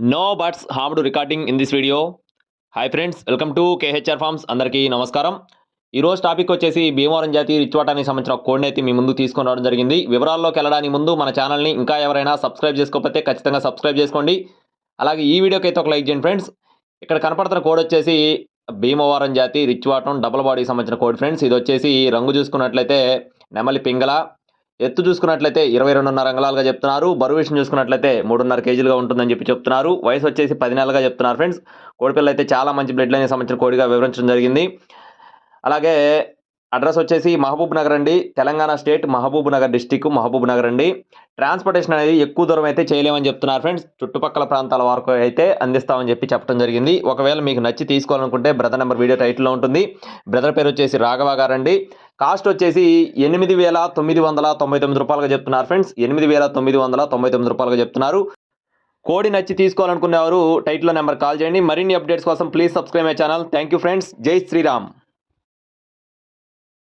No birds harmed recording in this video hi friends welcome to KHR farms అందరికీ నమస్కారం. ఈరోజు topic వచ్చేసి భీమవరం జాతి రిచ్వాటానికి సంబంధించిన ఒక కోడ్ని అయితే మీ ముందు తీసుకొని రావడం జరిగింది. వివరాల్లోకి వెళ్ళడానికి ముందు మన ఛానల్ని ఇంకా ఎవరైనా సబ్స్క్రైబ్ చేసుకోకపోతే ఖచ్చితంగా సబ్స్క్రైబ్ చేసుకోండి. అలాగే ఈ వీడియోకి అయితే ఒక లైక్ చేయండి ఫ్రెండ్స్ ఇక్కడ కనపడుతున్న కోడ్ వచ్చేసి భీమవరం జాతి రిచ్వాటం డబుల్ బాడీకి సంబంధించిన కోడ్ ఫ్రెండ్స్ ఇది వచ్చేసి రంగు చూసుకున్నట్లయితే నెమలి పింగళ ఎత్తు చూసుకున్నట్లయితే ఇరవై రెండున్నర అంగళాలుగా చెప్తున్నారు. బరువు విషయం చూసుకున్నట్లయితే మూడున్నర కేజీలుగా ఉంటుందని చెప్పి చెప్తున్నారు. వయసు వచ్చేసి పది నెలలుగా చెప్తున్నారు ఫ్రెండ్స్. కోడిపిల్ల అయితే చాలా మంచి బ్లడ్ లైన్కి సంబంధించిన కోడిగా వివరించడం జరిగింది. అలాగే అడ్రస్ వచ్చేసి మహబూబ్ నగర్ అండి. Telangana state Mahabubnagar district Mahabubnagar అండి. ట్రాన్స్పోర్టేషన్ అనేది ఎక్కువ దూరం అయితే చేయలేమని చెప్తున్నారు ఫ్రెండ్స్. చుట్టుపక్కల ప్రాంతాల వరకు అయితే అందిస్తామని చెప్పి చెప్పడం జరిగింది. ఒకవేళ మీకు నచ్చి తీసుకోవాలనుకుంటే బ్రదర్ నెంబర్ వీడియో టైటిల్లో ఉంటుంది. బ్రదర్ పేరు వచ్చేసి రాఘవ గారండి. కాస్ట్ వచ్చేసి ఎనిమిది వేల తొమ్మిది వందల తొంభై తొమ్మిది రూపాయలుగా చెప్తున్నారు ఫ్రెండ్స్. ఎనిమిది వేల తొమ్మిది వందల తొంభై తొమ్మిది రూపాయలుగా చెప్తున్నారు. కోడి నచ్చి తీసుకోవాలనుకునేవారు టైట్లో నెంబర్ కాల్ చేయండి. మరిన్ని అప్డేట్స్ కోసం please subscribe my channel. Thank you friends. Jai Shriram.